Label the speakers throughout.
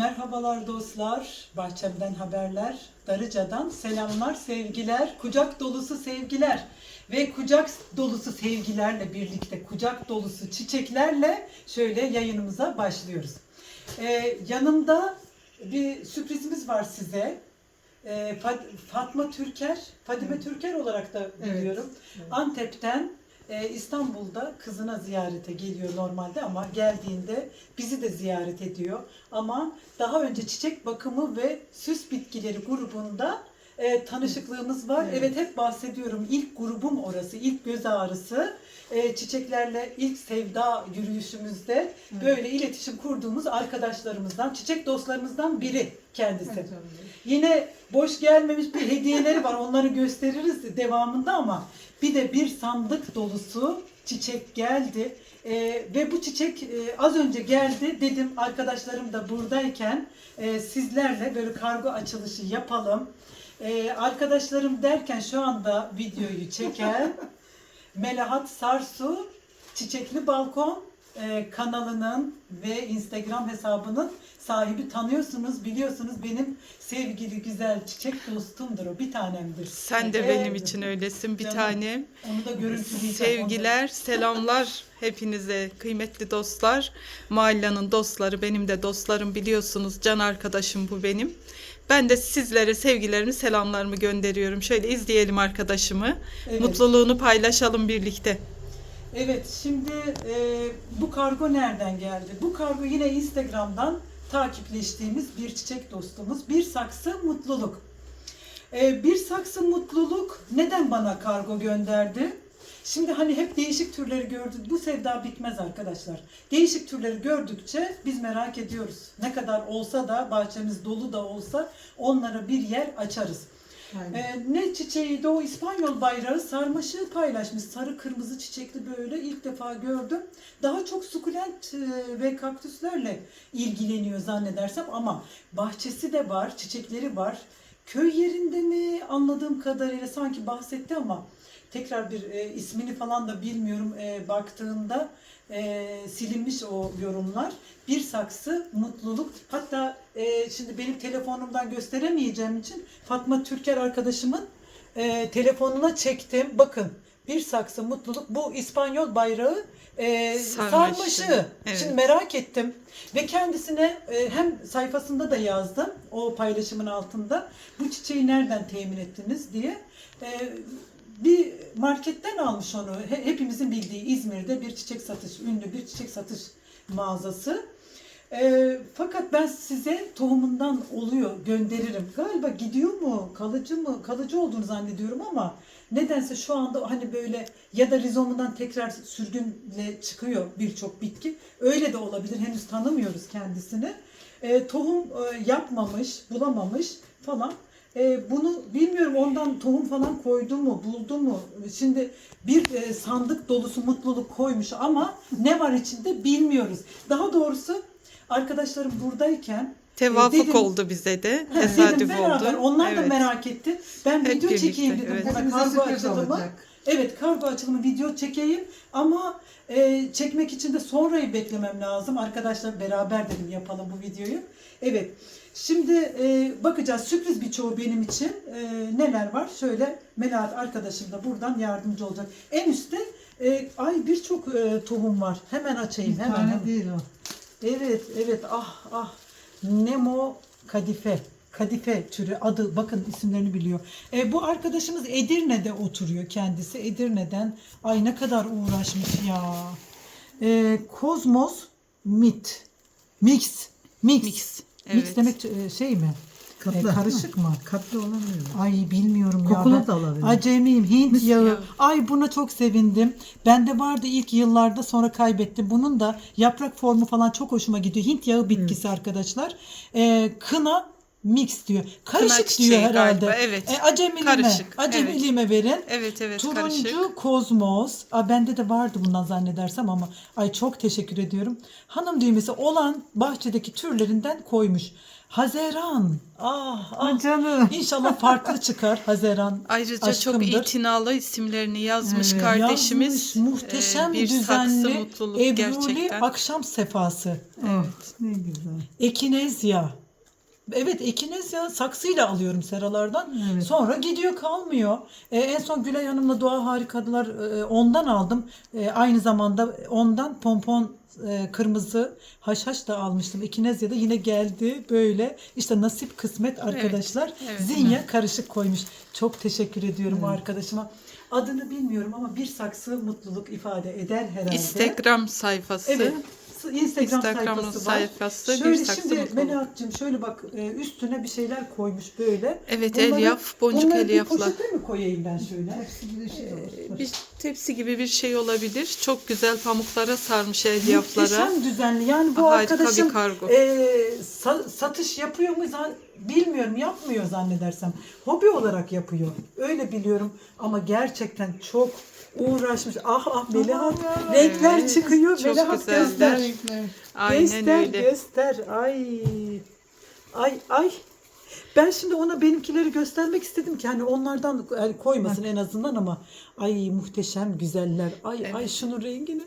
Speaker 1: Merhabalar dostlar, Bahçemden Haberler, Darıca'dan selamlar, sevgiler, kucak dolusu sevgiler ve kucak dolusu sevgilerle birlikte, kucak dolusu çiçeklerle şöyle yayınımıza başlıyoruz. Ee, yanımda bir sürprizimiz var size. Ee, Fat- Fatma Türker, Fadime Türker olarak da
Speaker 2: Evet,
Speaker 1: biliyorum.
Speaker 2: evet.
Speaker 1: Antep'ten e, İstanbul'da kızına ziyarete geliyor normalde ama geldiğinde bizi de ziyaret ediyor. Ama daha önce çiçek bakımı ve süs bitkileri grubunda e, tanışıklığımız var. Evet.
Speaker 2: Evet.
Speaker 1: hep bahsediyorum. İlk grubum orası, ilk göz ağrısı. E, çiçeklerle ilk sevda yürüyüşümüzde
Speaker 2: Evet.
Speaker 1: böyle iletişim kurduğumuz arkadaşlarımızdan, çiçek dostlarımızdan biri kendisi.
Speaker 2: Evet.
Speaker 1: Yine boş gelmemiş bir hediyeleri var. Onları gösteririz devamında ama bir de bir sandık dolusu çiçek geldi. Ee, ve bu çiçek e, az önce geldi. Dedim arkadaşlarım da buradayken e, sizlerle böyle kargo açılışı yapalım. Ee, arkadaşlarım derken şu anda videoyu çeken Melahat Sarsu Çiçekli Balkon e, kanalının ve Instagram hesabının sahibi tanıyorsunuz, biliyorsunuz benim sevgili güzel çiçek dostumdur o, bir tanemdir.
Speaker 3: Sen de benim için öylesin bir
Speaker 1: canım,
Speaker 3: tanem.
Speaker 1: Onu da görüntüleyeceğim.
Speaker 3: Sevgiler, selamlar hepinize kıymetli dostlar. Mahallenin dostları, benim de dostlarım biliyorsunuz. Can arkadaşım bu benim. Ben de sizlere sevgilerimi, selamlarımı gönderiyorum. Şöyle izleyelim arkadaşımı.
Speaker 1: Evet.
Speaker 3: Mutluluğunu paylaşalım birlikte.
Speaker 1: Evet, şimdi e, bu kargo nereden geldi? Bu kargo yine Instagram'dan takipleştiğimiz bir çiçek dostumuz. Bir saksı mutluluk. E, bir saksı mutluluk neden bana kargo gönderdi? Şimdi hani hep değişik türleri gördük. Bu sevda bitmez arkadaşlar. Değişik türleri gördükçe biz merak ediyoruz. Ne kadar olsa da bahçemiz dolu da olsa onlara bir yer açarız. Ee, ne çiçeğiydi o İspanyol bayrağı sarmaşığı paylaşmış. Sarı kırmızı çiçekli böyle ilk defa gördüm. Daha çok sukulent e, ve kaktüslerle ilgileniyor zannedersem ama bahçesi de var, çiçekleri var. Köy yerinde mi anladığım kadarıyla sanki bahsetti ama tekrar bir e, ismini falan da bilmiyorum e, baktığımda e, silinmiş o yorumlar. Bir saksı mutluluk. Hatta e, şimdi benim telefonumdan gösteremeyeceğim için Fatma Türker arkadaşımın e, telefonuna çektim. Bakın bir saksı mutluluk. Bu İspanyol bayrağı e,
Speaker 3: sarmaşığı. Evet.
Speaker 1: Şimdi merak ettim. Ve kendisine e, hem sayfasında da yazdım o paylaşımın altında. Bu çiçeği nereden temin ettiniz diye. E, bir marketten almış onu. He- Hepimizin bildiği İzmir'de bir çiçek satış, ünlü bir çiçek satış mağazası. E, fakat ben size tohumundan oluyor gönderirim. Galiba gidiyor mu, kalıcı mı, kalıcı olduğunu zannediyorum ama nedense şu anda hani böyle ya da rizomundan tekrar sürgünle çıkıyor birçok bitki. Öyle de olabilir. Henüz tanımıyoruz kendisini. E, tohum e, yapmamış, bulamamış falan. E, bunu bilmiyorum ondan tohum falan koydu mu, buldu mu? Şimdi bir e, sandık dolusu mutluluk koymuş ama ne var içinde bilmiyoruz. Daha doğrusu arkadaşlarım buradayken
Speaker 3: Tevafuk
Speaker 1: dedim-
Speaker 3: oldu bize de.
Speaker 1: dedim
Speaker 3: Tesadüf
Speaker 1: beraber
Speaker 3: oldu.
Speaker 1: onlar da
Speaker 3: Evet.
Speaker 1: merak etti. Ben
Speaker 3: Hep
Speaker 1: video
Speaker 3: birlikte,
Speaker 1: çekeyim dedim.
Speaker 3: evet.
Speaker 1: Buna kargo açılımı.
Speaker 2: olacak.
Speaker 1: Evet kargo açılımı video çekeyim ama e, çekmek için de sonrayı beklemem lazım. Arkadaşlar beraber dedim yapalım bu videoyu. Evet şimdi e, bakacağız sürpriz birçoğu benim için E, neler var. Şöyle Melahat arkadaşım da buradan yardımcı olacak. En üstte e, ay birçok e, tohum var. Hemen açayım
Speaker 2: Bir
Speaker 1: hemen.
Speaker 2: tane
Speaker 1: hemen.
Speaker 2: değil o.
Speaker 1: Evet, evet. Ah, ah. Nemo kadife. Kadife türü adı bakın isimlerini biliyor. E, bu arkadaşımız Edirne'de oturuyor kendisi. Edirne'den ay ne kadar uğraşmış ya. E, Kozmos Mit. Mix. Mix.
Speaker 3: Mix,
Speaker 1: Mix
Speaker 3: evet.
Speaker 1: demek e, şey mi?
Speaker 2: Katlı.
Speaker 1: E, karışık mı?
Speaker 2: Katlı olamıyor.
Speaker 1: Ay bilmiyorum ya.
Speaker 2: Kokulu da olabilir.
Speaker 1: Acemiyim. Hint
Speaker 3: Mis
Speaker 1: yağı.
Speaker 3: yağı.
Speaker 1: Ay buna çok sevindim. Bende vardı ilk yıllarda sonra kaybettim. Bunun da yaprak formu falan çok hoşuma gidiyor. Hint yağı bitkisi arkadaşlar. Ee, kına mix diyor. Karışık
Speaker 3: çiçeği
Speaker 1: diyor herhalde.
Speaker 3: galiba, evet.
Speaker 1: E, acemiliğime,
Speaker 3: Karışık,
Speaker 1: acemiliğime verin.
Speaker 3: Evet evet
Speaker 1: Turuncu
Speaker 3: karışık.
Speaker 1: kozmos. Aa, bende de vardı bundan zannedersem ama ay çok teşekkür ediyorum. Hanım düğmesi olan bahçedeki türlerinden koymuş. Haziran. Ah, ah.
Speaker 2: Canım.
Speaker 1: İnşallah farklı çıkar Haziran.
Speaker 3: Ayrıca
Speaker 1: Aşkımdır.
Speaker 3: çok itinalı isimlerini yazmış
Speaker 2: Evet.
Speaker 3: kardeşimiz.
Speaker 1: Yazmış, muhteşem
Speaker 3: Ee, bir
Speaker 1: düzenli
Speaker 3: saksı mutluluk
Speaker 1: Ebruli
Speaker 3: gerçekten.
Speaker 1: akşam sefası.
Speaker 3: Evet.
Speaker 2: Ne güzel.
Speaker 1: Ekinezya. Evet ekinezya saksıyla alıyorum seralardan.
Speaker 2: Evet.
Speaker 1: Sonra gidiyor kalmıyor. Ee, en son Gülay Hanım'la Doğa Harikadılar e, ondan aldım. E, aynı zamanda ondan pompon e, kırmızı haşhaş da almıştım. Ekinezya'da yine geldi böyle. İşte nasip kısmet arkadaşlar.
Speaker 3: evet.
Speaker 1: Zinya karışık koymuş. Çok teşekkür ediyorum o arkadaşıma. Adını bilmiyorum ama bir saksı mutluluk ifade eder herhalde.
Speaker 3: Instagram sayfası.
Speaker 1: Evet. Instagram
Speaker 3: Instagram'ın
Speaker 1: sayfası var.
Speaker 3: sayfası, bir
Speaker 1: şöyle şimdi. Melahat'cığım şöyle bak e, üstüne bir şeyler koymuş böyle.
Speaker 3: Evet
Speaker 1: Bunları-
Speaker 3: elyaf, boncuk
Speaker 1: bunları
Speaker 3: elyafla.
Speaker 1: bir poşete mi koyayım ben şöyle?
Speaker 2: Hepsi bir şey olsun.
Speaker 3: Bir tepsi gibi bir şey olabilir. Çok güzel pamuklara sarmış elyaflara.
Speaker 1: Muhteşem düzenli. Yani bu
Speaker 3: Harika bir
Speaker 1: arkadaşım
Speaker 3: kargo.
Speaker 1: e, sa- satış yapıyor mu bilmiyorum yapmıyor zannedersem. Hobi olarak yapıyor. Öyle biliyorum ama gerçekten çok uğraşmış. Ah ah Melahat. Renkler
Speaker 3: Evet,
Speaker 1: çıkıyor.
Speaker 3: çok
Speaker 1: Melahat
Speaker 3: güzeller.
Speaker 1: göster.
Speaker 3: Aynen
Speaker 1: göster,
Speaker 3: öyle.
Speaker 1: göster. Ay. Ay ay. Ben şimdi ona benimkileri göstermek istedim ki hani onlardan yani koymasın en azından ama ay muhteşem güzeller. Ay ay şunun rengini.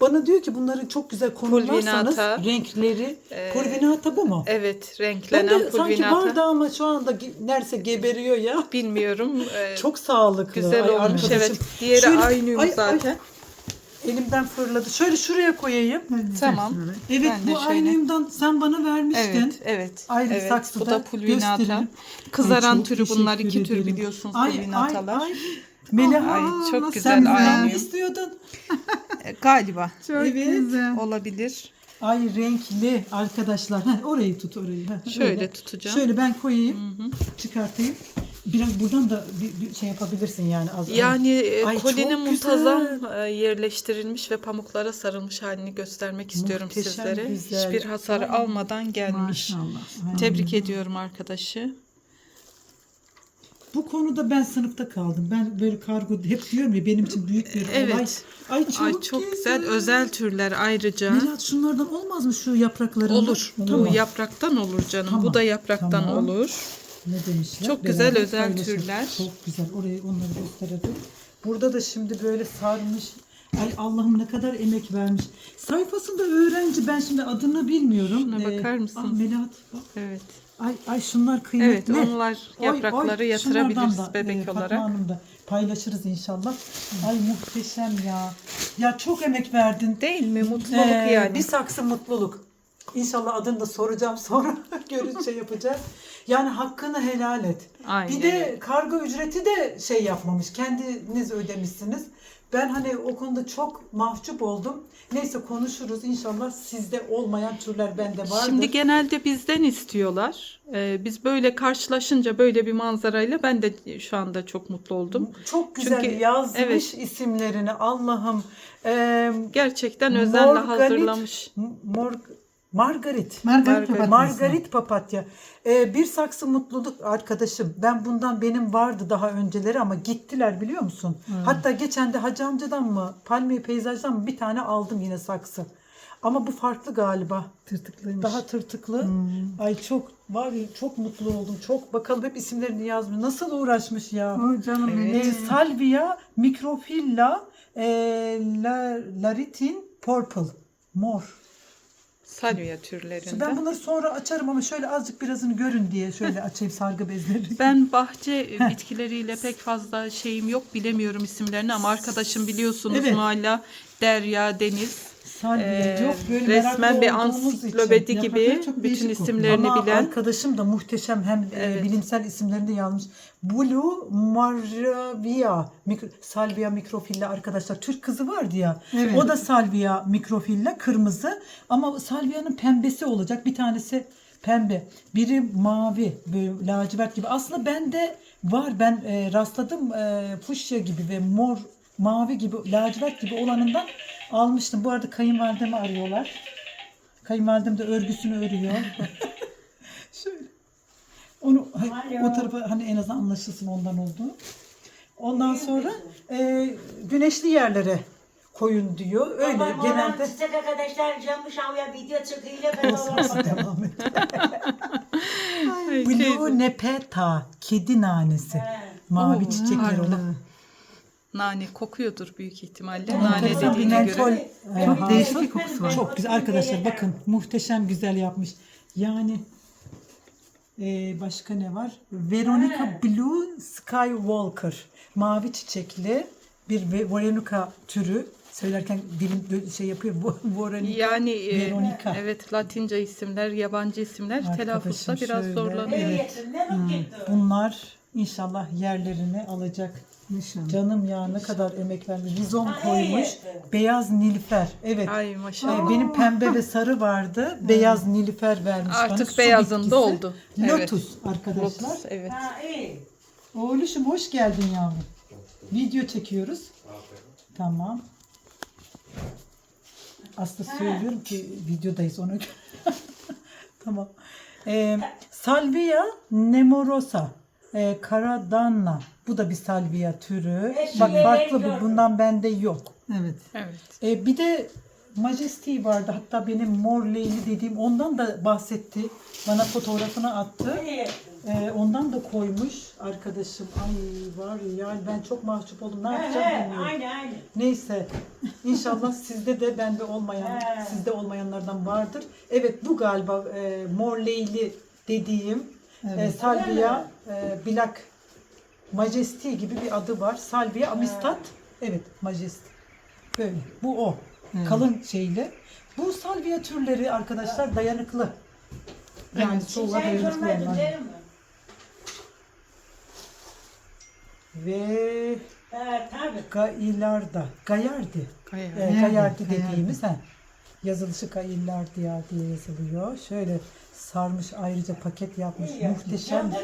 Speaker 1: Bana diyor ki bunları çok güzel konumlarsanız
Speaker 3: Pulvinata.
Speaker 1: renkleri.
Speaker 3: Ee,
Speaker 1: Pulvinata bu mu?
Speaker 3: Evet
Speaker 1: Ben
Speaker 3: renklenen
Speaker 1: de sanki
Speaker 3: pulvinata.
Speaker 1: vardı ama şu anda neredeyse geberiyor ya.
Speaker 3: Bilmiyorum. Ee,
Speaker 1: Çok sağlıklı.
Speaker 3: güzel
Speaker 1: Ay,
Speaker 3: olmuş.
Speaker 1: arkadaşım.
Speaker 3: Evet. Diğeri
Speaker 1: Şöyle-
Speaker 3: aynı
Speaker 1: ay, ay,
Speaker 3: zaten.
Speaker 1: Elimden fırladı. Şöyle şuraya koyayım.
Speaker 3: Tamam.
Speaker 1: Evet
Speaker 3: Ben de
Speaker 1: bu
Speaker 3: şöyle.
Speaker 1: aynıyımdan sen bana vermiştin.
Speaker 3: Evet, evet.
Speaker 1: Ayrı
Speaker 3: evet.
Speaker 1: saksıda
Speaker 3: Bu da pulvinata.
Speaker 1: gösterelim.
Speaker 3: Kızaran
Speaker 1: Ay,
Speaker 3: türü bunlar iki tür
Speaker 1: ederim.
Speaker 3: biliyorsunuz
Speaker 1: Ay,
Speaker 3: pulvinatalar.
Speaker 1: Ay, ay.
Speaker 3: Ay, çok
Speaker 1: sen
Speaker 3: güzel,
Speaker 1: bunu
Speaker 3: aynı.
Speaker 1: mı istiyordun?
Speaker 3: Galiba
Speaker 2: Çok
Speaker 1: Evet.
Speaker 2: güzel.
Speaker 3: olabilir.
Speaker 1: Ay renkli arkadaşlar. Heh, orayı tut orayı. Heh,
Speaker 3: Şöyle
Speaker 1: öyle.
Speaker 3: tutacağım.
Speaker 1: Şöyle ben koyayım. Çıkartayım. Biraz buradan da bir, bir şey yapabilirsin yani az.
Speaker 3: Yani e,
Speaker 1: Ay,
Speaker 3: kolinin muntazam e, yerleştirilmiş ve pamuklara sarılmış halini göstermek istiyorum
Speaker 1: Muhteşem
Speaker 3: sizlere.
Speaker 1: güzel.
Speaker 3: Hiçbir hasarı
Speaker 1: Ay.
Speaker 3: almadan gelmiş.
Speaker 2: Maşallah.
Speaker 3: Tebrik ediyorum arkadaşı.
Speaker 1: Bu konuda ben sınıfta kaldım. Ben böyle kargo hep diyorum ya benim için büyük bir
Speaker 3: Evet.
Speaker 1: olay. Ay çok,
Speaker 3: Ay çok güzel özel türler ayrıca.
Speaker 1: Melahat şunlardan olmaz mı şu yapraklarından?
Speaker 3: Olur.
Speaker 1: Tamam.
Speaker 3: Bu yapraktan olur canım.
Speaker 1: Tamam,
Speaker 3: Bu da yapraktan
Speaker 1: tamam.
Speaker 3: olur.
Speaker 1: Ne demişler?
Speaker 3: Çok güzel
Speaker 1: Beraber
Speaker 3: özel
Speaker 1: paylaşalım.
Speaker 3: türler.
Speaker 1: Çok güzel. Orayı onları gösterelim. Burada da şimdi böyle sarmış. Ay Allah'ım ne kadar emek vermiş. Sayfasında öğrenci ben şimdi adını bilmiyorum.
Speaker 3: Şuna bakar mısın?
Speaker 1: Ah Melahat bak.
Speaker 3: Evet.
Speaker 1: Ay ay şunlar
Speaker 3: Evet,
Speaker 1: kıymetli.
Speaker 3: onlar yaprakları yatırabiliriz
Speaker 1: şunlardan da,
Speaker 3: bebek
Speaker 1: e, Fatma
Speaker 3: olarak.
Speaker 1: Hanım da paylaşırız inşallah. Ay muhteşem ya. Ya çok emek verdin.
Speaker 3: Değil mi? Mutluluk
Speaker 1: Ee,
Speaker 3: yani.
Speaker 1: Bir saksı mutluluk. İnşallah adını da soracağım sonra görünce yapacağız. Yani hakkını helal et.
Speaker 3: Aynen
Speaker 1: Bir de kargo ücreti de şey yapmamış. Kendiniz ödemişsiniz. Ben hani o konuda çok mahcup oldum. Neyse konuşuruz. İnşallah sizde olmayan türler bende vardır.
Speaker 3: Şimdi genelde bizden istiyorlar. Ee, biz böyle karşılaşınca böyle bir manzarayla ben de şu anda çok mutlu oldum.
Speaker 1: çok güzel
Speaker 3: Çünkü-
Speaker 1: yazmış
Speaker 3: evet.
Speaker 1: isimlerini. Allah'ım. Ee,
Speaker 3: Gerçekten özenle
Speaker 1: Morganit-
Speaker 3: hazırlamış.
Speaker 1: Mor Margarit.
Speaker 2: Margarit papatyası.
Speaker 1: Margarit papatya. Ee, bir saksı mutluluk arkadaşım. Ben bundan benim vardı daha önceleri ama gittiler biliyor musun? Hatta geçen de Hacı amcadan mı, Palmiye peyzajdan mı bir tane aldım yine saksı. Ama bu farklı galiba.
Speaker 2: Tırtıklıymış.
Speaker 1: Daha tırtıklı. Ay çok var ya çok mutlu oldum. Çok bakalım hep isimlerini yazmış. Nasıl uğraşmış ya.
Speaker 2: Oh canım benim.
Speaker 1: Ee, salvia microphylla e, la, laritin purple. Mor.
Speaker 3: Salvia türlerinde.
Speaker 1: Ben bunları sonra açarım ama şöyle azıcık birazını görün diye şöyle açayım sargı bezleri.
Speaker 3: Ben bahçe bitkileriyle pek fazla şeyim yok bilemiyorum isimlerini ama arkadaşım biliyorsunuz
Speaker 1: Evet.
Speaker 3: Mualla, Derya, Deniz. Ee,
Speaker 1: yok böyle
Speaker 3: resmen bir ansiklopedi gibi bütün isimlerini
Speaker 1: Ama
Speaker 3: bilen.
Speaker 1: arkadaşım da muhteşem hem
Speaker 3: Evet.
Speaker 1: bilimsel isimlerini de yazmış. Blue Maravia mikro, Salvia microphylla arkadaşlar. Türk kızı vardı ya.
Speaker 2: Evet.
Speaker 1: O da Salvia microphylla kırmızı ama Salvia'nın pembesi olacak. Bir tanesi pembe. Biri mavi böyle lacivert gibi. Aslında bende var. Ben e, rastladım e, fuşya gibi ve mor mavi gibi lacivert gibi olanından almıştım. Bu arada kayınvalidemi arıyorlar. Kayınvalidem de örgüsünü örüyor. Şöyle. Onu o tarafa hani en azından anlaşılsın ondan olduğu. Ondan sonra e, güneşli yerlere koyun diyor. Öyle
Speaker 4: Babam
Speaker 1: genelde
Speaker 4: oradan Çiçek arkadaşlar canmış havaya video çıkıyla ben olamadım.
Speaker 1: devam et. Nepeta, kedi nanesi. Mavi
Speaker 3: harika.
Speaker 1: olan.
Speaker 3: Nane kokuyordur büyük ihtimalle.
Speaker 1: Nane
Speaker 3: Nane
Speaker 1: Enteresan bir
Speaker 3: dediğine
Speaker 1: mentol.
Speaker 3: göre.
Speaker 1: e,
Speaker 2: Çok değişik bir kokusu var.
Speaker 1: Çok güzel arkadaşlar bakın muhteşem güzel yapmış. Yani e, başka ne var? Veronica Blue Skywalker. Mavi çiçekli bir Ve- Veronica türü. Söylerken dilim dö- şey yapıyor. Bu Veronica.
Speaker 3: Yani e,
Speaker 1: Veronica.
Speaker 3: evet Latince isimler, yabancı isimler
Speaker 1: Arkadaşım
Speaker 3: telaffuzda biraz
Speaker 1: şöyle,
Speaker 3: zorlanıyor.
Speaker 1: Evet. Hmm, Bunlar inşallah yerlerini alacak.
Speaker 2: İnşallah.
Speaker 1: Canım ya ne kadar emek vermiş. Rizom koymuş. Beyaz nilüfer. Evet.
Speaker 3: Ay maşallah.
Speaker 1: Ee, benim pembe ve sarı vardı. Beyaz nilüfer vermiş bana.
Speaker 3: Artık
Speaker 1: Su
Speaker 3: beyazında
Speaker 1: bitkisi.
Speaker 3: oldu. Evet.
Speaker 1: Lotus arkadaşlar.
Speaker 3: Lotus, evet.
Speaker 1: Oğluşum hoş geldin yavrum. Video çekiyoruz. Tamam. Aslında söylüyorum ki videodayız ona göre. tamam. Ee, salvia nemorosa. Ee, Caradanna. Bu da bir salvia türü. Bak farklı bu. Bundan bende yok.
Speaker 2: Evet.
Speaker 3: Evet.
Speaker 1: Ee, bir de Majesty vardı. Hatta benim mor leyli dediğim ondan da bahsetti. Bana fotoğrafını attı. Ee, ondan da koymuş arkadaşım. Ay var ya ben çok mahcup oldum. Ne yapacağım bilmiyorum.
Speaker 4: Aynı aynı.
Speaker 1: Neyse. İnşallah sizde de bende olmayan, sizde olmayanlardan vardır. Evet bu galiba e, mor leyli dediğim e,
Speaker 2: Evet.
Speaker 1: Salvia e, Black Majesty gibi bir adı var. Salvia Amistat. Evet Majesty. Böyle. Bu o.
Speaker 2: Evet.
Speaker 1: Kalın şeyli. Bu salvia türleri arkadaşlar dayanıklı. Yani soğuğa
Speaker 4: Sen
Speaker 1: dayanıklı? Ve
Speaker 4: Ha, tabii.
Speaker 1: Gailarda. Gayardi.
Speaker 3: Kaya.
Speaker 1: E,
Speaker 2: Gayardi,
Speaker 1: Gayardi
Speaker 2: Gayardi.
Speaker 1: dediğimiz ha. Yazılışı Gailardia diye yazılıyor. Şöyle sarmış ayrıca paket yapmış.
Speaker 4: İyi yaptın.
Speaker 1: Muhteşem
Speaker 4: mü?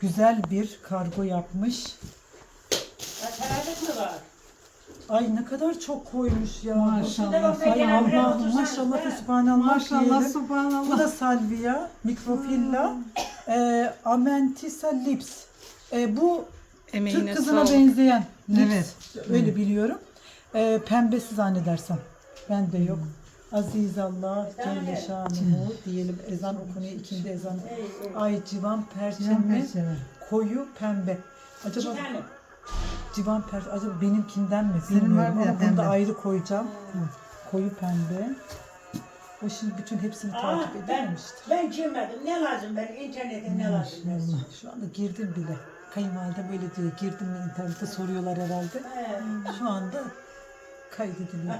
Speaker 1: güzel bir kargo yapmış.
Speaker 4: Ha, tanıdık mı var?
Speaker 1: Ay ne kadar çok koymuş ya.
Speaker 2: Maşallah.
Speaker 1: Ay Allah maşallah
Speaker 4: Ha.
Speaker 1: subhanallah
Speaker 2: Maşallah,
Speaker 1: diyelim. Bu
Speaker 2: subhanallah.
Speaker 1: da salvia, mikrofilla, e, amentissa lips. E, bu
Speaker 3: Emeğine
Speaker 1: Türk kızına
Speaker 3: sağlık.
Speaker 1: benzeyen lips.
Speaker 2: Evet.
Speaker 1: Öyle biliyorum. E, pembesi zannedersem. Ben de yok. Aziz Allah Celle Şanuhu diyelim ezan okunuyor ikindi ezan. Ay civan perçemi
Speaker 2: Perçemi.
Speaker 1: koyu pembe. Acaba civan per acaba benimkinden mi
Speaker 2: Benim
Speaker 1: bilmiyorum
Speaker 2: var
Speaker 1: ama bunu da ayrı koyacağım. Koyu pembe. O şimdi bütün hepsini
Speaker 4: Aa,
Speaker 1: takip
Speaker 4: ben,
Speaker 1: edememiştir.
Speaker 4: ben girmedim. Ne lazım ben? İnternetten ne lazım?
Speaker 1: Maşallah. Şu anda girdim bile. Kayınvalide böyle diyor. Girdim mi internete soruyorlar herhalde.
Speaker 4: He.
Speaker 1: Şu anda kaydediliyor.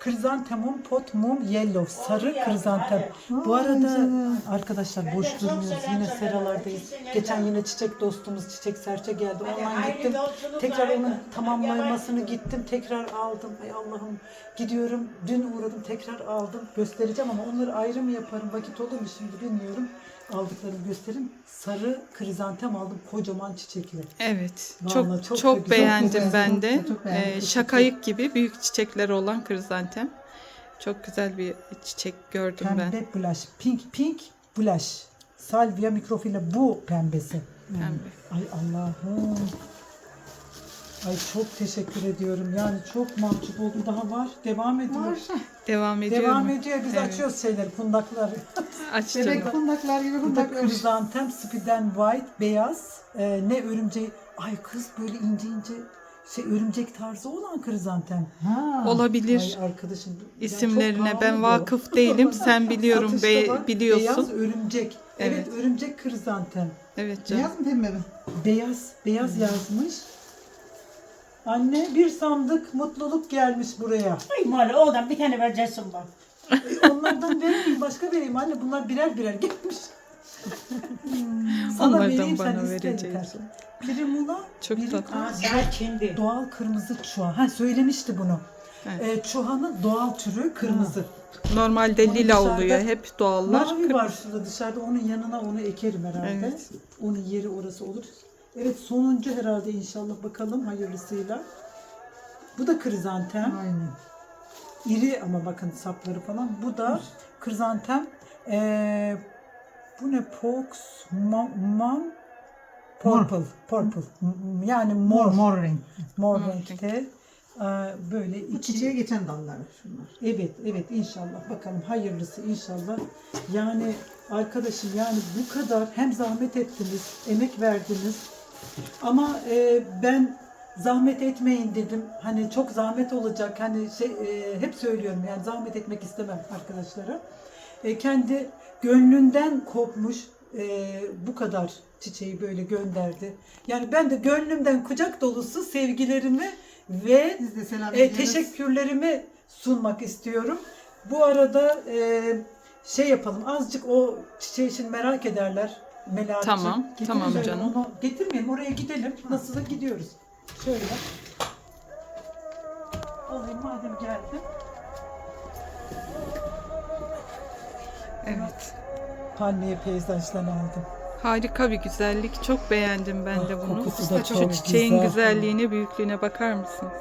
Speaker 1: Krizantemum pot mum yellow. Sarı
Speaker 4: ya,
Speaker 1: krizantem.
Speaker 2: hadi.
Speaker 1: Bu arada arkadaşlar boş durmuyoruz. Yine seralardayız. Geçen yine çiçek dostumuz Çiçek Serçe geldi. Ondan gittim. Tekrar onun tamamlamasını gittim. Tekrar aldım. Ay Allah'ım gidiyorum. Dün uğradım. Tekrar aldım. Göstereceğim ama onları ayrı mı yaparım? Vakit olur mu şimdi bilmiyorum. Aldıklarımı göstereyim. Sarı krizantem aldım. Kocaman çiçekli.
Speaker 3: Evet.
Speaker 1: Vallahi
Speaker 3: çok
Speaker 1: çok
Speaker 3: çok,
Speaker 1: güzel.
Speaker 3: beğendim
Speaker 2: Çok
Speaker 3: ben de.
Speaker 2: çok- beğendim.
Speaker 3: Ee, şakayık gibi büyük çiçekleri olan krizantem. Çok güzel bir çiçek gördüm ben.
Speaker 1: Pembe blush. Pink pink blush. Salvia mikrofila bu pembesi.
Speaker 3: Pembe.
Speaker 1: Ay Allah'ım. Ay çok teşekkür ediyorum. Yani çok mahcup oldum. Daha var. Devam ediyor.
Speaker 2: Maşallah.
Speaker 3: Devam ediyor
Speaker 1: Devam
Speaker 3: mu?
Speaker 1: ediyor. Biz
Speaker 3: Evet.
Speaker 1: açıyoruz şeyleri, kundakları.
Speaker 3: Aç
Speaker 2: Bebek kundaklar gibi
Speaker 1: Bu da
Speaker 2: kundaklar.
Speaker 1: spiden white, beyaz. Ee, ne örümceği. Ay kız böyle ince ince şey örümcek tarzı olan krizantem.
Speaker 2: Ha.
Speaker 3: Olabilir.
Speaker 1: Ay arkadaşım. ya çok
Speaker 3: İsimlerine
Speaker 1: pahalı
Speaker 3: ben
Speaker 1: bu.
Speaker 3: vakıf değilim. Sen biliyorum
Speaker 1: Satışta
Speaker 3: be-
Speaker 1: var.
Speaker 3: biliyorsun.
Speaker 1: Beyaz örümcek. Evet,
Speaker 3: Evet.
Speaker 1: örümcek krizantem.
Speaker 3: Evet canım.
Speaker 2: Beyaz mı pembe mi?
Speaker 1: Beyaz, beyaz yazmış. Anne bir sandık mutluluk gelmiş buraya.
Speaker 4: Ay mali oradan bir tane vereceksin bak.
Speaker 1: E, Onlardan vereyim, başka vereyim anne. Bunlar birer birer gelmiş. Sana
Speaker 3: Onlardan
Speaker 1: vereyim
Speaker 3: bana
Speaker 1: sen iste
Speaker 3: vereceğiz.
Speaker 1: yeter. Primula,
Speaker 3: Çok
Speaker 1: biri
Speaker 3: tatlı.
Speaker 4: Aa, sen şimdi.
Speaker 1: doğal kırmızı çuha. Ha söylemişti bunu.
Speaker 3: Evet.
Speaker 1: E, çuhanın doğal türü kırmızı.
Speaker 3: Normalde
Speaker 1: Onun
Speaker 3: lila
Speaker 1: dışarıda
Speaker 3: oluyor. Hep doğallar.
Speaker 1: Mavi var şurada dışarıda. Onun yanına onu ekerim herhalde.
Speaker 3: Evet.
Speaker 1: Onun yeri orası olur. Evet sonuncu herhalde inşallah bakalım hayırlısıyla. Bu da krizantem.
Speaker 2: Aynen.
Speaker 1: İri ama bakın sapları falan. Bu da krizantem. Ee, bu ne? Pox Mom, mom Purple. Purple. M- Yani mor.
Speaker 2: Mor, mor renk.
Speaker 1: Mor
Speaker 3: Mor
Speaker 1: renkte. Aa, böyle
Speaker 2: Bu
Speaker 1: iki,
Speaker 2: çiçeğe geçen dalları şunlar.
Speaker 1: Evet, evet inşallah. Bakalım hayırlısı inşallah. Yani arkadaşım yani bu kadar hem zahmet ettiniz, emek verdiniz. Ama e, ben zahmet etmeyin dedim. Hani çok zahmet olacak. Hani şey e, hep söylüyorum yani zahmet etmek istemem arkadaşlara. E, kendi gönlünden kopmuş e, bu kadar çiçeği böyle gönderdi. Yani ben de gönlümden kucak dolusu sevgilerimi ve e, teşekkürlerimi sunmak istiyorum. Bu arada e, şey yapalım azıcık o çiçeği için merak ederler. Melahat'cığım.
Speaker 3: Tamam, tamam
Speaker 1: şöyle
Speaker 3: canım.
Speaker 1: Onu getirmeyelim oraya gidelim. Nasıl da gidiyoruz. Şöyle. Alayım madem geldim.
Speaker 3: Evet.
Speaker 1: Palmiye peyzajdan aldım.
Speaker 3: Harika bir güzellik. Çok beğendim ben de
Speaker 1: Ah,
Speaker 3: bunu.
Speaker 1: kokusu da
Speaker 3: Şu
Speaker 1: çok
Speaker 3: çiçeğin
Speaker 1: güzel.
Speaker 3: güzelliğine, büyüklüğüne bakar mısınız?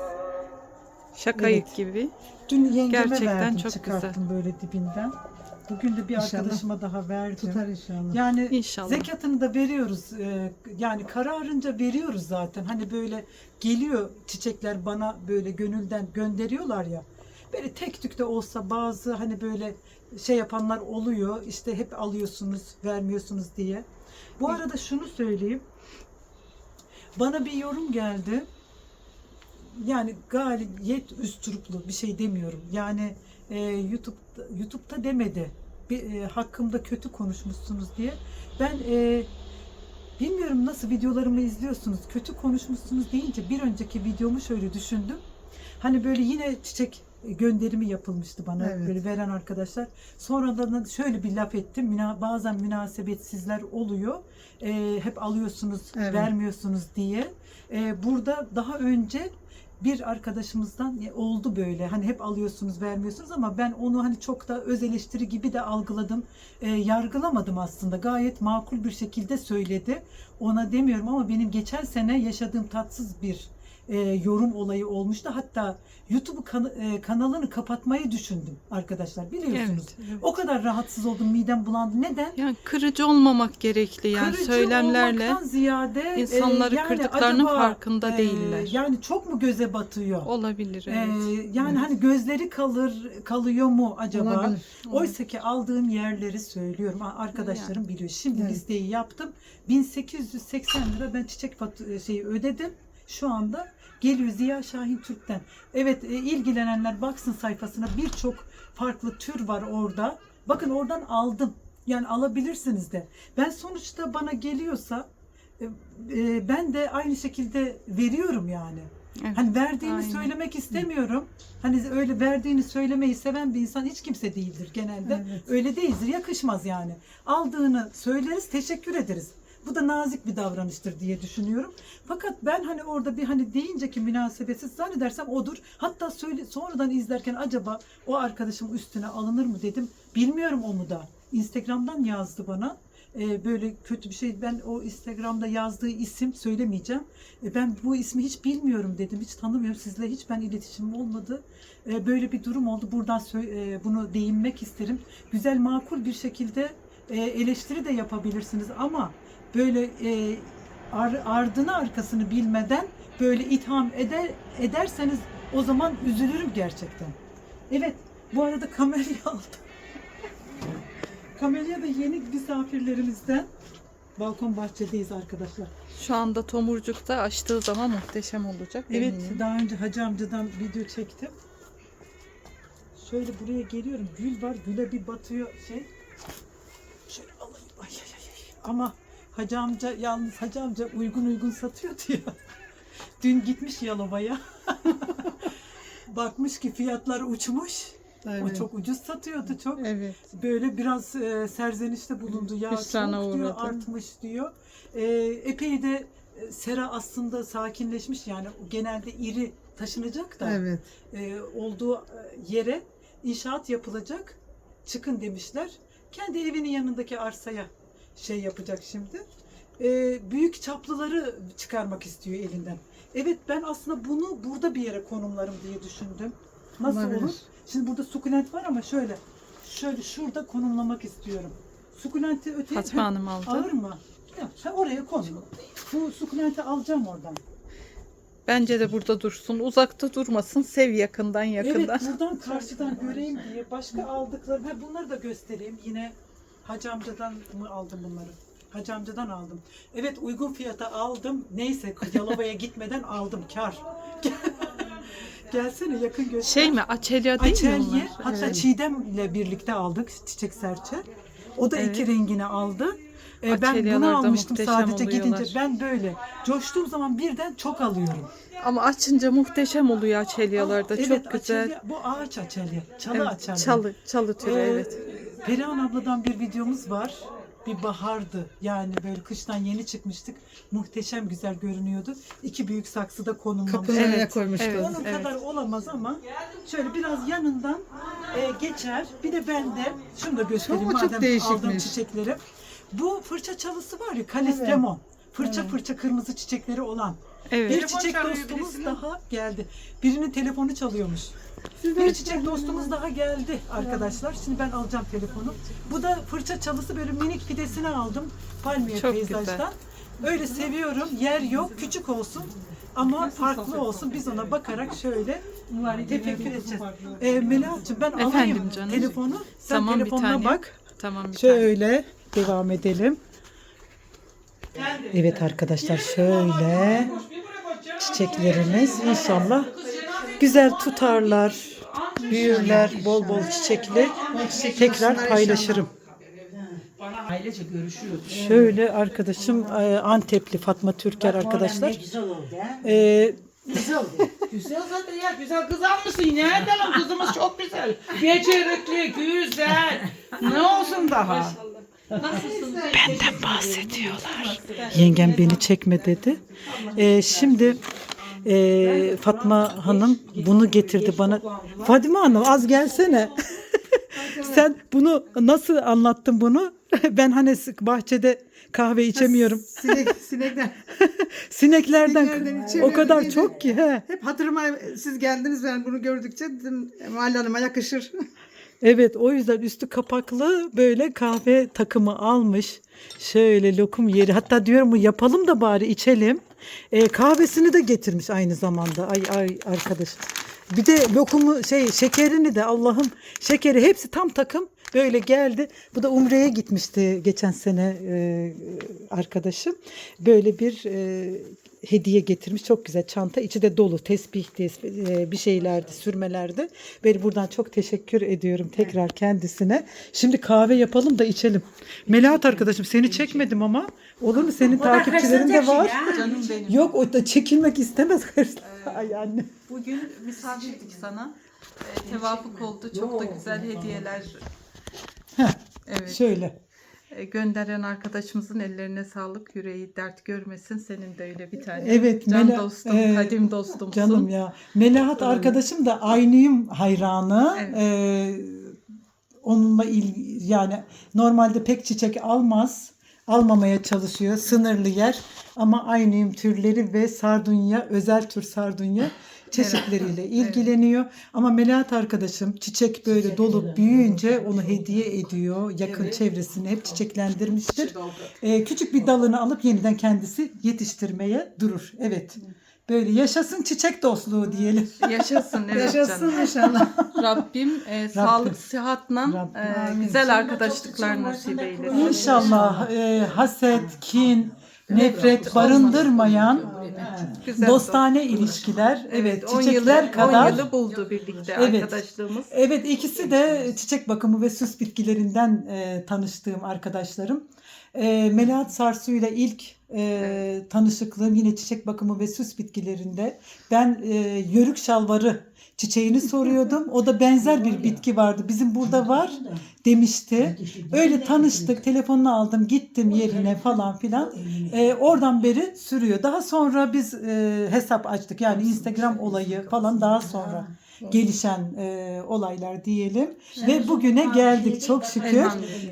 Speaker 3: Şakayık
Speaker 1: Evet.
Speaker 3: gibi.
Speaker 1: Dün yengeme
Speaker 3: Gerçekten
Speaker 1: verdim
Speaker 3: çok
Speaker 1: çıkarttım böyle dibinden. Bugün de bir
Speaker 2: İnşallah.
Speaker 1: arkadaşıma daha verdim.
Speaker 2: Tutar inşallah.
Speaker 1: Yani
Speaker 3: İnşallah.
Speaker 1: zekatını da veriyoruz. Ee, Yani kararınca veriyoruz zaten. Hani böyle geliyor çiçekler bana böyle gönülden gönderiyorlar ya. Böyle tek tük de olsa bazı hani böyle şey yapanlar oluyor. İşte hep alıyorsunuz, vermiyorsunuz diye. Bu arada şunu söyleyeyim. Bana bir yorum geldi. Yani galibiyet üstüruplu bir şey demiyorum. Yani e, YouTube'da, YouTube'da demedi. Bir, e, hakkımda kötü konuşmuşsunuz diye. Ben e, bilmiyorum nasıl videolarımı izliyorsunuz. Kötü konuşmuşsunuz deyince bir önceki videomu şöyle düşündüm. Hani böyle yine çiçek gönderimi yapılmıştı bana
Speaker 2: Evet.
Speaker 1: böyle veren arkadaşlar. Sonradan da şöyle bir laf ettim. Müna- bazen münasebetsizler oluyor. E, hep alıyorsunuz,
Speaker 2: Evet.
Speaker 1: vermiyorsunuz diye. E, burada daha önce bir arkadaşımızdan ya, oldu böyle. Hani hep alıyorsunuz, vermiyorsunuz ama ben onu hani çok da öz eleştiri gibi de algıladım. E, yargılamadım aslında. Gayet makul bir şekilde söyledi. Ona demiyorum ama benim geçen sene yaşadığım tatsız bir e, yorum olayı olmuştu. Hatta YouTube kan- e, kanalını kapatmayı düşündüm arkadaşlar biliyorsunuz.
Speaker 3: Evet, evet.
Speaker 1: O kadar rahatsız oldum, midem bulandı. Neden?
Speaker 3: Yani kırıcı olmamak gerekli yani
Speaker 1: Kırıcı
Speaker 3: söylemlerle
Speaker 1: ziyade e,
Speaker 3: insanları kırdıklarının farkında değiller.
Speaker 1: Yani çok mu göze batıyor?
Speaker 3: olabilir.
Speaker 1: Ee,
Speaker 3: Evet.
Speaker 1: yani hani gözleri kalır kalıyor mu acaba?
Speaker 2: Olabilir.
Speaker 1: Oysa ki aldığım yerleri söylüyorum. Arkadaşlarım biliyor. Şimdi
Speaker 2: Evet.
Speaker 1: listeyi yaptım. 1880 lira ben çiçek şeyi ödedim. Şu anda geliyor Ziya Şahin Türk'ten. Evet e, ilgilenenler baksın sayfasına birçok farklı tür var orada. Bakın oradan aldım. Yani alabilirsiniz de. Ben sonuçta bana geliyorsa e, e, ben de aynı şekilde veriyorum yani.
Speaker 3: Evet.
Speaker 1: Hani verdiğini
Speaker 3: Aynen.
Speaker 1: söylemek istemiyorum. Hani öyle verdiğini söylemeyi seven bir insan hiç kimse değildir genelde.
Speaker 2: Evet.
Speaker 1: Öyle değildir. Yakışmaz yani. Aldığını söyleriz, teşekkür ederiz. Bu da nazik bir davranıştır diye düşünüyorum. Fakat ben hani orada bir hani deyince ki münasebetsiz zannedersem odur. Hatta söyle, sonradan izlerken acaba o arkadaşım üstüne alınır mı dedim. Bilmiyorum onu da. Instagram'dan yazdı bana. Ee, böyle kötü bir şey. Ben o Instagram'da yazdığı isim söylemeyeceğim. E, ben bu ismi hiç bilmiyorum dedim. Hiç tanımıyorum. Sizle hiç ben iletişimim olmadı. E, böyle bir durum oldu. Buradan e, bunu değinmek isterim. Güzel makul bir şekilde e, eleştiri de yapabilirsiniz ama böyle e, ar- ardını arkasını bilmeden böyle itham eder ederseniz o zaman üzülürüm gerçekten. Evet. Bu arada kamerayı aldım. Kameraya da yeni misafirlerimizden. Balkon bahçedeyiz arkadaşlar.
Speaker 3: Şu anda tomurcukta açtığı zaman muhteşem olacak.
Speaker 1: Evet,
Speaker 3: eminim.
Speaker 1: daha önce Hacı amcadan video çektim. Şöyle buraya geliyorum. Gül var. Güle bir batıyor şey. Şöyle alayım. Ay, ay, ay, ay. Ama Hacı amca yalnız Hacı amca uygun uygun satıyordu ya. Dün gitmiş Yalova'ya. Bakmış ki fiyatlar uçmuş. O
Speaker 2: Evet.
Speaker 1: çok ucuz satıyordu çok.
Speaker 3: Evet.
Speaker 1: Böyle biraz e, serzenişte bulundu ya
Speaker 3: Hüsrana
Speaker 1: çok diyor artmış diyor. E, epey de e, sera aslında sakinleşmiş yani genelde iri taşınacak da
Speaker 2: Evet.
Speaker 1: e, olduğu e, yere inşaat yapılacak çıkın demişler. Kendi evinin yanındaki arsaya şey yapacak şimdi. E, büyük çaplıları çıkarmak istiyor elinden. Evet ben aslında bunu burada bir yere konumlarım diye düşündüm. Nasıl
Speaker 2: Olabilir.
Speaker 1: olur? Şimdi burada sukulent var ama şöyle şöyle şurada konumlamak istiyorum. Sukulenti öteye
Speaker 3: Fatma Hanım aldı.
Speaker 1: ağır mı? Ya, sen oraya konum. Bu sukulenti alacağım oradan.
Speaker 3: Bence de burada dursun. Uzakta durmasın. Sev yakından yakından.
Speaker 1: Evet buradan karşıdan göreyim diye başka aldıklarım. Ha, bunları da göstereyim. Yine Hacı amcadan mı aldım bunları? Hacı amcadan aldım. Evet uygun fiyata aldım. Neyse Yalova'ya gitmeden aldım. Kar. Gelsene yakın göster.
Speaker 3: Şey mi? Açelya değil mi
Speaker 1: Açelye.
Speaker 3: bunlar?
Speaker 1: Hatta
Speaker 3: Evet.
Speaker 1: Çiğdem'le birlikte aldık çiçek serçe. O da iki rengini aldı. Ee, ben
Speaker 3: Açelyalar
Speaker 1: bunu almıştım
Speaker 3: muhteşem
Speaker 1: sadece
Speaker 3: oluyorlar.
Speaker 1: gidince. Ben böyle coştuğum zaman birden çok alıyorum.
Speaker 3: Ama açınca muhteşem oluyor açelyalarda.
Speaker 1: Evet,
Speaker 3: Çok güzel.
Speaker 1: açelye- bu ağaç açelye. Çalı
Speaker 3: Evet,
Speaker 1: açelye.
Speaker 3: çalı, çalı türü
Speaker 1: Ee,
Speaker 3: evet.
Speaker 1: Perihan abladan bir videomuz var. Bir bahardı. Yani böyle kıştan yeni çıkmıştık. Muhteşem güzel görünüyordu. İki büyük saksıda konumlamış.
Speaker 2: Kapının önüne
Speaker 3: Evet,
Speaker 2: koymuştu.
Speaker 3: evet.
Speaker 1: Onun kadar olamaz ama şöyle biraz yanından e, geçer. Bir de ben de şunu da göstereyim
Speaker 2: Çok- çok
Speaker 1: madem
Speaker 2: değişikmiş.
Speaker 1: aldığım çiçekleri. Bu fırça çalısı var ya kalistemon. Fırça fırça kırmızı çiçekleri olan.
Speaker 3: Evet.
Speaker 1: Bir çiçek dostumuz daha geldi. Birinin telefonu çalıyormuş. Bir çiçek dostumuz daha geldi arkadaşlar. Şimdi ben alacağım telefonu. Bu da fırça çalısı böyle minik fidesini aldım. Palmiye
Speaker 3: Çok
Speaker 1: peyzajdan. Öyle seviyorum. Yer yok. Küçük olsun. Ama farklı olsun. Biz ona bakarak şöyle tefekkür edeceğiz. Ee, Melahat'cığım ben
Speaker 3: Efendim
Speaker 1: alayım
Speaker 3: canım.
Speaker 1: telefonu. Sen
Speaker 3: Tamam, bir
Speaker 1: telefonuna
Speaker 3: tane.
Speaker 1: bak.
Speaker 3: Tamam bir tane.
Speaker 1: Şöyle devam edelim. Evet arkadaşlar şöyle çiçeklerimiz inşallah güzel tutarlar, büyürler, bol bol çiçekli. Tekrar paylaşırım.
Speaker 4: Ailece görüşüyoruz.
Speaker 1: Şöyle arkadaşım e, Antepli Fatma Türker
Speaker 4: Ne
Speaker 1: arkadaşlar.
Speaker 4: güzel oldu ha.
Speaker 1: E,
Speaker 4: Güzel oldu.
Speaker 5: Güzel zaten ya güzel kız almışsın. Nereden o kızımız çok güzel. Becerikli, güzel. Ne olsun daha?
Speaker 1: Yengem beni çekme dedi. Ee, şimdi e, Fatma Hanım bunu getirdi bana. Fatma Hanım az gelsene. Sen bunu nasıl anlattın bunu? Ben hani bahçede kahve içemiyorum.
Speaker 2: Sinek, sinekler.
Speaker 1: Sineklerden
Speaker 2: Sineklerden
Speaker 1: o kadar çok ki he.
Speaker 2: Hep hatırıma siz geldiniz ben bunu gördükçe dedim Mahalle Hanım'a yakışır.
Speaker 1: Evet o yüzden üstü kapaklı böyle kahve takımı almış. Şöyle lokum yeri. Hatta diyorum yapalım da bari içelim. Ee, kahvesini de getirmiş aynı zamanda. Ay ay arkadaş. Bir de lokumu şey şekerini de Allah'ım şekeri hepsi tam takım böyle geldi. Bu da Umre'ye gitmişti geçen sene e, arkadaşım. Böyle bir e, hediye getirmiş. Çok güzel çanta. içi de dolu. Tesbihti, e, bir şeylerdi, sürmelerdi. Ben buradan çok teşekkür ediyorum tekrar kendisine. Şimdi kahve yapalım da içelim. Melahat arkadaşım seni çekmedim ama olur mu? Senin takipçilerin de var.
Speaker 3: Canım benim.
Speaker 1: Yok o da çekilmek istemez. Ay anne.
Speaker 3: Bugün misafirdik sana. Ee, tevafuk oldu. Çok da güzel hediyeler.
Speaker 1: Heh,
Speaker 3: Evet.
Speaker 1: Şöyle.
Speaker 3: Ee, gönderen arkadaşımızın ellerine sağlık. Yüreği dert görmesin. Senin de öyle bir tane.
Speaker 1: Evet,
Speaker 3: Can
Speaker 1: Mela-
Speaker 3: dostum,
Speaker 1: e,
Speaker 3: kadim dostumsun.
Speaker 1: Canım ya. Melahat arkadaşım da aynıyım hayranı.
Speaker 3: Evet.
Speaker 1: Ee, onunla il, yani normalde pek çiçek almaz. Almamaya çalışıyor. Sınırlı yer. Ama aynıyım türleri ve sardunya, özel tür sardunya çeşitleriyle ilgileniyor. Ama Melahat arkadaşım çiçek böyle dolup büyüyünce onu hediye ediyor. Yakın çevresini hep çiçeklendirmiştir. Ee, küçük bir dalını alıp yeniden kendisi yetiştirmeye durur. Evet. Böyle yaşasın çiçek dostluğu diyelim.
Speaker 3: Yaşasın evet
Speaker 2: Yaşasın
Speaker 3: canım.
Speaker 2: inşallah.
Speaker 3: Rabbim e, sağlık, sıhhatla
Speaker 1: Rabbim.
Speaker 3: e, güzel arkadaşlıklar nasip eylesin.
Speaker 1: İnşallah e, haset, kin, nefret barındırmayan
Speaker 3: Güzel
Speaker 1: dostane ilişkiler. Evet,
Speaker 3: 10
Speaker 1: çiçekler
Speaker 3: yılı,
Speaker 1: kadar.
Speaker 3: 10 yılı buldu birlikte
Speaker 1: Evet.
Speaker 3: arkadaşlığımız.
Speaker 1: Evet ikisi de çiçek bakımı ve süs bitkilerinden e, tanıştığım arkadaşlarım. E, Melahat Sarsu ile ilk e, tanışıklığım yine çiçek bakımı ve süs bitkilerinde. Ben e, yörük şalvarı çiçeğini soruyordum. O da benzer bir bitki vardı. Bizim burada var demişti. Öyle tanıştık. Telefonunu aldım. Gittim yerine falan filan. E, oradan beri sürüyor. Daha sonra biz e, hesap açtık. Yani Instagram olayı falan daha sonra gelişen e, olaylar diyelim. Ve bugüne geldik çok şükür.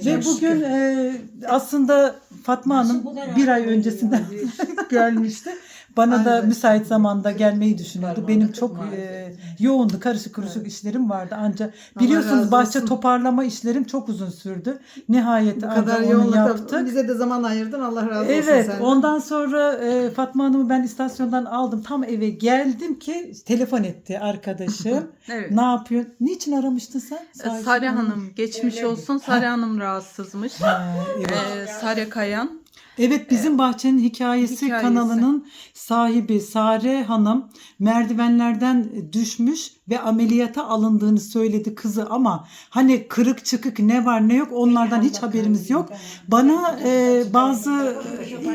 Speaker 1: Ve bugün e, aslında Fatma Hanım bir ay öncesinden gelmişti. Bana da
Speaker 2: Aynen.
Speaker 1: müsait zamanda gelmeyi düşünüyordu. Benim çok e, yoğundu, karışık kuruşuk işlerim vardı. Ancak biliyorsunuz bahçe
Speaker 2: olsun.
Speaker 1: toparlama işlerim çok uzun sürdü. Nihayet
Speaker 2: Bu kadar
Speaker 1: onu yaptık.
Speaker 2: bize de zaman ayırdın. Allah razı olsun
Speaker 1: Evet,
Speaker 2: senden.
Speaker 1: ondan sonra e, Fatma Hanım'ı ben istasyondan aldım. Tam eve geldim ki telefon etti arkadaşım.
Speaker 3: Evet.
Speaker 1: ne yapıyor? Niçin aramıştın sen? Sahip-
Speaker 3: Sare Hanım geçmiş olsun. Sare Hanım rahatsızmış.
Speaker 1: Ha, evet.
Speaker 3: Ee, Sare Kayan.
Speaker 1: Evet bizim bahçenin hikayesi,
Speaker 3: hikayesi.
Speaker 1: kanalının sahibi Sare Hanım merdivenlerden düşmüş ve ameliyata alındığını söyledi kızı ama hani kırık çıkık ne var ne yok onlardan hiç haberimiz yok. Bana e, bazı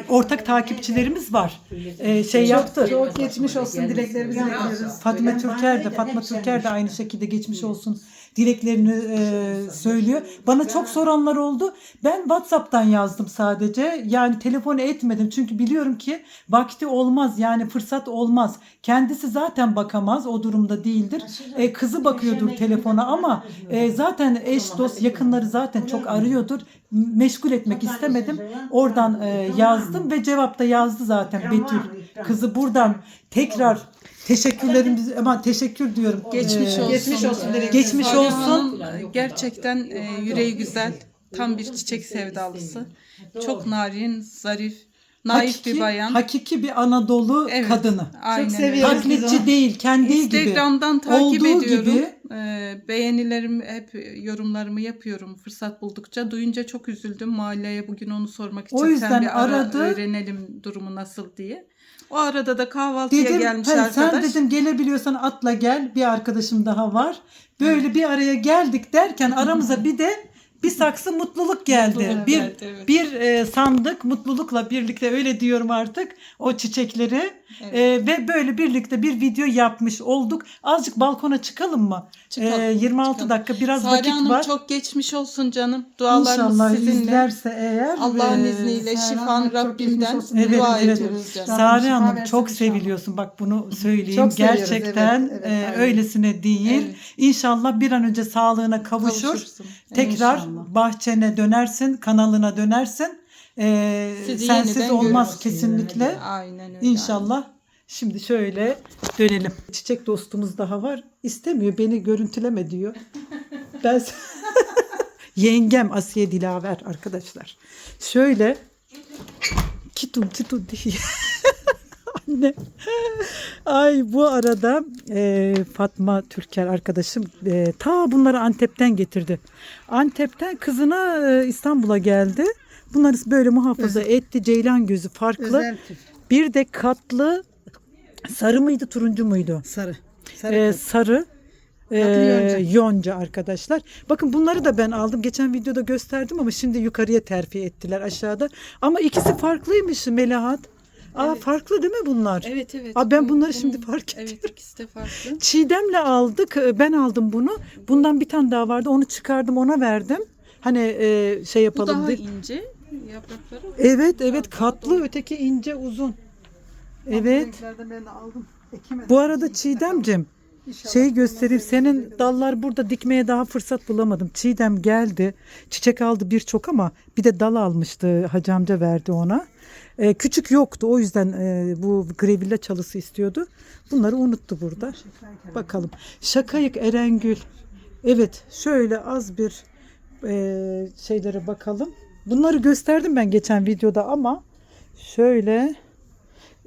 Speaker 1: ortak takipçilerimiz var. E, şey yaptı.
Speaker 2: Çok geçmiş olsun dileklerimizi iletiyoruz.
Speaker 1: Fatma Türker de Fatma Türker de aynı şekilde geçmiş olsun dileklerini e, söylüyor. Bana çok soranlar oldu. Ben WhatsApp'tan yazdım sadece. Yani telefon etmedim çünkü biliyorum ki vakti olmaz yani fırsat olmaz. Kendisi zaten bakamaz o durumda değildir. E, kızı bakıyordur telefona ama e, zaten eş dost yakınları zaten çok arıyordur. Meşgul etmek istemedim. Oradan e, yazdım ve cevapta yazdı zaten Betül. Kızı buradan tekrar teşekkürlerimizi aman teşekkür diyorum.
Speaker 3: Geçmiş
Speaker 1: Ee,
Speaker 3: olsun.
Speaker 2: Geçmiş olsun.
Speaker 1: Geçmiş olsun.
Speaker 3: Hanım gerçekten e, yüreği güzel. Tam bir çiçek sevdalısı. Çok narin, zarif, naif bir bayan.
Speaker 1: Hakiki bir Anadolu
Speaker 3: Evet,
Speaker 1: kadını.
Speaker 3: Aynen
Speaker 2: Çok
Speaker 3: öyle.
Speaker 2: seviyoruz. biz
Speaker 1: Taklitçi
Speaker 2: onu.
Speaker 1: değil, kendi gibi.
Speaker 3: Instagram'dan takip
Speaker 1: Olduğu
Speaker 3: ediyorum.
Speaker 1: gibi.
Speaker 3: Ee, beğenilerimi hep yorumlarımı yapıyorum fırsat buldukça. Duyunca çok üzüldüm. Mahalleye bugün onu sormak için
Speaker 1: O yüzden
Speaker 3: sen bir ara
Speaker 1: aradı.
Speaker 3: öğrenelim durumu nasıl diye. O arada da kahvaltıya
Speaker 1: Dedim,
Speaker 3: gelmiş
Speaker 1: "Hayır,
Speaker 3: arkadaş.
Speaker 1: sen dedim gelebiliyorsan atla gel. Bir arkadaşım daha var. Böyle bir araya geldik derken aramıza bir de bir saksı mutluluk geldi.
Speaker 3: Mutluluk
Speaker 1: bir
Speaker 3: geldi, evet.
Speaker 1: bir e, sandık mutlulukla birlikte öyle diyorum artık o çiçekleri
Speaker 3: Evet.
Speaker 1: E, ve böyle birlikte bir video yapmış olduk. Azıcık balkona çıkalım mı?
Speaker 3: Çıkalım,
Speaker 1: E, 26
Speaker 3: çıkalım.
Speaker 1: dakika biraz
Speaker 3: Sare
Speaker 1: vakit
Speaker 3: Hanım
Speaker 1: var.
Speaker 3: çok geçmiş olsun canım. Dualarımız
Speaker 1: İnşallah
Speaker 3: sizinle.
Speaker 1: izlerse eğer.
Speaker 3: Allah'ın
Speaker 1: e,
Speaker 3: izniyle
Speaker 2: Sare
Speaker 3: şifan Rabbimden.
Speaker 1: Evet,
Speaker 3: dua
Speaker 1: evet.
Speaker 3: ediyoruz canım.
Speaker 1: Sare
Speaker 2: şifa
Speaker 1: Hanım çok seviliyorsun. Bak bunu söyleyeyim.
Speaker 2: Çok seviyoruz,
Speaker 1: Gerçekten
Speaker 2: evet, evet,
Speaker 1: e, öylesine değil.
Speaker 3: Evet.
Speaker 1: İnşallah bir an önce sağlığına kavuşur.
Speaker 3: Kavuşursun.
Speaker 1: Tekrar
Speaker 2: İnşallah.
Speaker 1: bahçene dönersin, kanalına dönersin. E,
Speaker 3: Sizi
Speaker 1: sensiz olmaz kesinlikle.
Speaker 3: Aynen öyle.
Speaker 1: İnşallah. Şimdi şöyle dönelim. Çiçek dostumuz daha var. İstemiyor beni görüntüleme diyor. Ben yengem Asiye Dilaver arkadaşlar. Şöyle kitum kitum diye. Anne. Ay bu arada e, Fatma Türker arkadaşım e, ta bunları Antep'ten getirdi. Antep'ten kızına e, İstanbul'a geldi. Bunları böyle muhafaza etti. Ceylan gözü farklı.
Speaker 2: Özel.
Speaker 1: Bir de katlı sarı mıydı turuncu muydu?
Speaker 2: Sarı. Sarı.
Speaker 1: Ee, sarı ee,
Speaker 2: yonca.
Speaker 1: yonca arkadaşlar. Bakın bunları da ben aldım. Geçen videoda gösterdim ama şimdi yukarıya terfi ettiler aşağıda. Ama ikisi farklıymış Melahat. Aa farklı değil mi bunlar?
Speaker 3: Evet evet.
Speaker 1: Aa, ben
Speaker 3: Bu-
Speaker 1: bunları şimdi fark
Speaker 3: Evet
Speaker 1: ediyorum.
Speaker 3: ikisi de farklı.
Speaker 1: Çiğdem'le aldık. Ee, Ben aldım bunu. Bundan bir tane daha vardı. Onu çıkardım ona verdim. Hani e, şey
Speaker 3: Bu
Speaker 1: yapalım
Speaker 3: daha
Speaker 1: diye.
Speaker 3: ince yaprakları.
Speaker 1: Evet evet katlı öteki ince uzun. Evet.
Speaker 2: Renklerden ben de aldım. Ekemedim.
Speaker 1: Bu arada Çiğdem'cim
Speaker 2: İnşallah.
Speaker 1: şeyi göstereyim. Senin dallar burada dikmeye daha fırsat bulamadım. Çiğdem geldi. Çiçek aldı birçok ama bir de dal almıştı. Hacı amca verdi ona. Ee, küçük yoktu. O yüzden e, bu grevilla çalısı istiyordu. Bunları unuttu burada. Bakalım. Şakayık Erengül. Evet şöyle az bir e, şeylere bakalım. Bunları gösterdim ben geçen videoda ama şöyle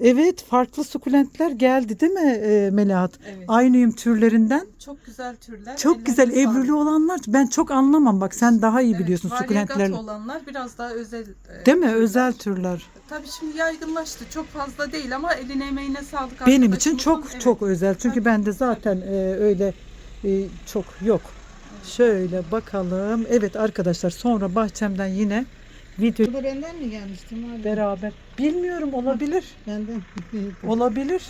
Speaker 1: Evet farklı sukulentler geldi değil mi e, Melahat?
Speaker 3: Evet.
Speaker 1: Aynıyım türlerinden.
Speaker 3: Çok güzel türler.
Speaker 1: Çok
Speaker 3: Ellerine
Speaker 1: güzel
Speaker 3: sağlık.
Speaker 1: evrili olanlar ben çok anlamam bak sen daha iyi
Speaker 3: Evet,
Speaker 1: biliyorsun
Speaker 3: variegat
Speaker 1: sukulentlerle.
Speaker 3: olanlar biraz daha özel. e,
Speaker 1: Değil mi?
Speaker 3: türler.
Speaker 1: Özel türler.
Speaker 3: Tabii şimdi yaygınlaştı. Çok fazla değil ama eline emeğine sağlık.
Speaker 1: Benim için çok
Speaker 3: Evet.
Speaker 1: çok özel. Çünkü
Speaker 3: Tabii.
Speaker 1: bende zaten e, öyle e, çok yok. Şöyle bakalım. Evet arkadaşlar sonra bahçemden yine video
Speaker 2: Bu da benden mi gelmişti? Var
Speaker 1: beraber. Bilmiyorum olabilir.
Speaker 2: Benden.
Speaker 1: Olabilir.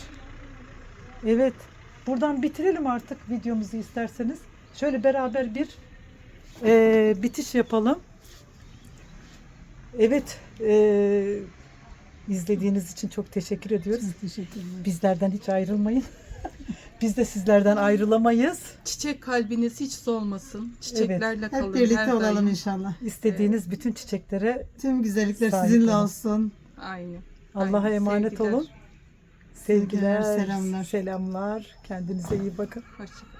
Speaker 1: Evet. Buradan bitirelim artık videomuzu isterseniz. Şöyle beraber bir e, bitiş yapalım. Evet. E, izlediğiniz için çok teşekkür ediyoruz.
Speaker 2: Teşekkür ederim.
Speaker 1: Bizlerden hiç ayrılmayın. Biz de sizlerden ayrılamayız.
Speaker 3: Çiçek kalbiniz hiç solmasın. Çiçeklerle kalın.
Speaker 2: Hep birlikte
Speaker 3: her
Speaker 2: olalım
Speaker 3: daim.
Speaker 2: inşallah.
Speaker 1: İstediğiniz bütün çiçeklere
Speaker 2: Tüm güzellikler sizinle
Speaker 1: olun.
Speaker 2: olsun.
Speaker 3: Aynı.
Speaker 1: Allah'a emanet
Speaker 3: sevgiler.
Speaker 1: olun. Sevgiler,
Speaker 2: Sevgiler, selamlar.
Speaker 1: selamlar. Kendinize iyi bakın.
Speaker 3: Hoşçakalın.